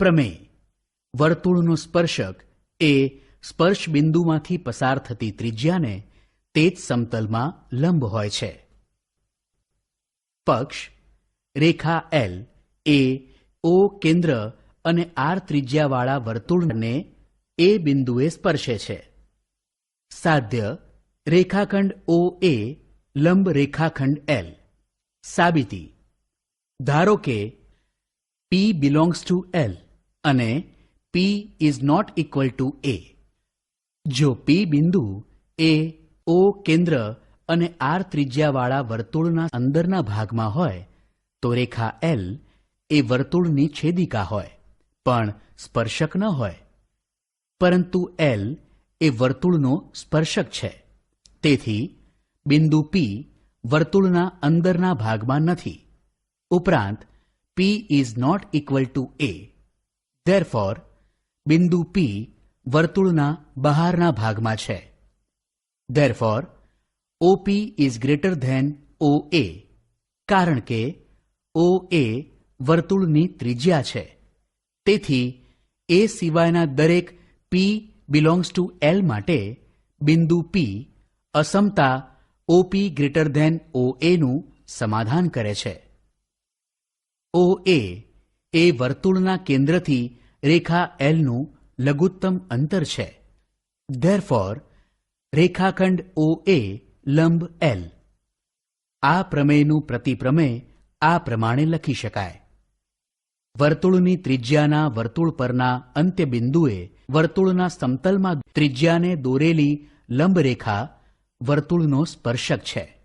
પ્રમેય. વર્તુળનો સ્પર્શક એ સ્પર્શ બિંદુમાંથી પસાર થતી ત્રિજ્યાને તે જ સમતલમાં લંબ હોય છે. પક્ષ, રેખા એલ એ ઓ કેન્દ્ર અને આર ત્રિજ્યાવાળા વર્તુળને એ બિંદુએ સ્પર્શે છે. સાધ્ય, રેખાખંડ ઓ એ લંબ રેખાખંડ એલ સાબિતી, ધારો કે પી બિલોંગ્સ ટુ L. અને P is not equal to A. જો P બિંદુ એ O કેન્દ્ર અને R ત્રિજ્યાવાળા વર્તુળના અંદરના ભાગમાં હોય, તો રેખા L એ વર્તુળની છેદિકા હોય, પણ સ્પર્શક ન હોય. પરંતુ L એ વર્તુળનો સ્પર્શક છે. તેથી, બિંદુ P વર્તુળના અંદરના ભાગમાં નથી. ઉપરાંત, P is not equal to A. Therefore, બિંદુ P વર્તુળના બહારના ભાગમાં છે Therefore, OP is greater than OA કારણ કે OA વર્તુળની ત્રિજ્યા છે તેથી એ સિવાયના દરેક P belongs to L માટે બિંદુ P અસમતા OP greater than OA નું સમાધાન કરે છે ઓ એ એ વર્તુળના કેન્દ્રથી રેખા એલનું લઘુત્તમ અંતર છે. ધેરફોર રેખાખંડ ઓ એ લંબ એલ આ પ્રમેયનું પ્રતિપ્રમેય આ પ્રમાણે લખી શકાય. વર્તુળની ત્રિજ્યાના વર્તુળ પરના અંત્ય બિંદુએ વર્તુળના સમતલમાં ત્રિજ્યાને દોરેલી લંબરેખા વર્તુળનો સ્પર્શક છે.